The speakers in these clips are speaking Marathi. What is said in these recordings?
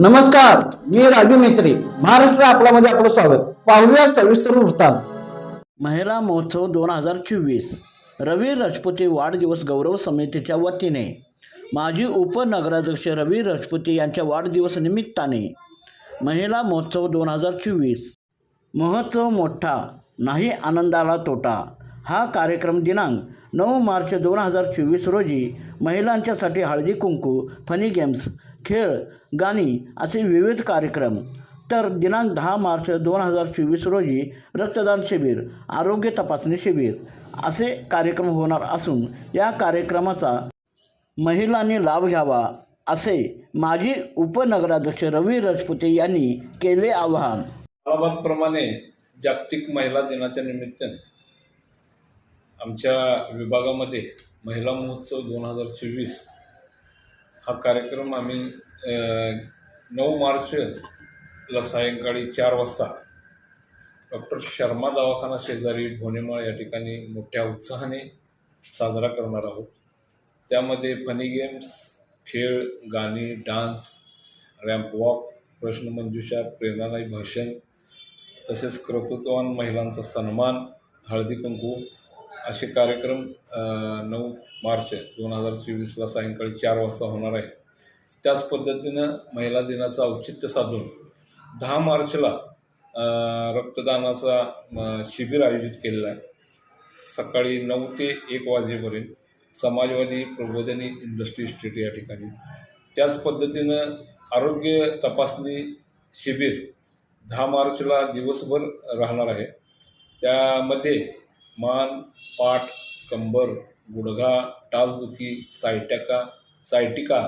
नमस्कार मी राजू मेत्री महाराष्ट्र आपल्यामध्ये आपलं स्वागत. पाहूया सविस्तर वृत्तांत. महिला महोत्सव दोन हजार चोवीस. रवी राजपुते वाढदिवस गौरव समितीच्या वतीने. माजी उपनगराध्यक्ष रवी राजपुते यांच्या वाढदिवस निमित्ताने महिला महोत्सव दोन हजार चोवीस. महोत्सव मोठा नाही आनंदाला तोटा. हा कार्यक्रम दिनांक नऊ मार्च दोन हजार चोवीस रोजी महिलांच्यासाठी हळदी कुंकू फनी गेम्स खेळ गाणी असे विविध कार्यक्रम. तर दिनांक दहा मार्च दोन हजार चोवीस रोजी रक्तदान शिबिर आरोग्य तपासणी शिबिर असे कार्यक्रम होणार असून या कार्यक्रमाचा महिलांनी लाभ घ्यावा असे माजी उपनगराध्यक्ष रवी राजपुते यांनी केले आवाहन. प्रमाणे जागतिक महिला दिनाच्या निमित्ताने आमच्या विभागामध्ये महिला महोत्सव दोन हजार चोवीस हा कार्यक्रम आम्ही नऊ मार्चला सायंकाळी चार वाजता डॉक्टर शर्मा दवाखाना शेजारी भोनेमाळ या ठिकाणी मोठ्या उत्साहाने साजरा करणार आहोत. त्यामध्ये फनी गेम्स खेळ गाणी डान्स रॅम्प वॉक प्रश्नमंजुषा प्रेरणादायी भाषण तसेच कर्तृत्ववान महिलांचा सन्मान हळदी कुंकू असे कार्यक्रम नऊ मार्च दोन हजार चोवीसला सायंकाळी चार वाजता होणार आहे. त्याच पद्धतीनं महिला दिनाचं औचित्य साधून दहा मार्चला रक्तदानाचा शिबिर आयोजित केलेला आहे. सकाळी नऊ ते एक वाजेपर्यंत समाजवादी प्रबोधनी इंडस्ट्री इस्टेट या ठिकाणी. त्याच पद्धतीनं आरोग्य तपासणी शिबिर दहा मार्चला दिवसभर राहणार आहे. त्यामध्ये मान पाठ कंबर गुडघा टाचदुखी सायटॅका सायटिका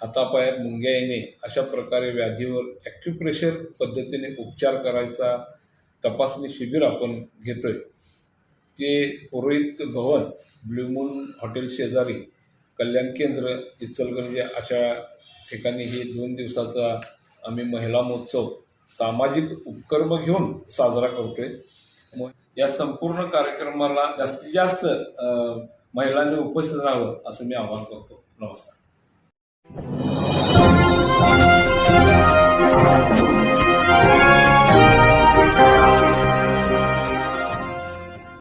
हातापायात मुंग्या येणे अशा प्रकारे व्याधीवर ॲक्युप्रेशर पद्धतीने उपचार करायचा तपासणी शिबिर आपण घेतोय. ते पुरोहित भवन ब्ल्यूमून हॉटेल शेजारी कल्याण केंद्र इचलगंज अशा ठिकाणी हे दोन दिवसाचा आम्ही महिला महोत्सव सामाजिक उपक्रम घेऊन साजरा करतोय. मग या संपूर्ण कार्यक्रमाला जास्तीत जास्त महिलांनी उपस्थित राहावं असं मी आवाहन करतो. नमस्कार.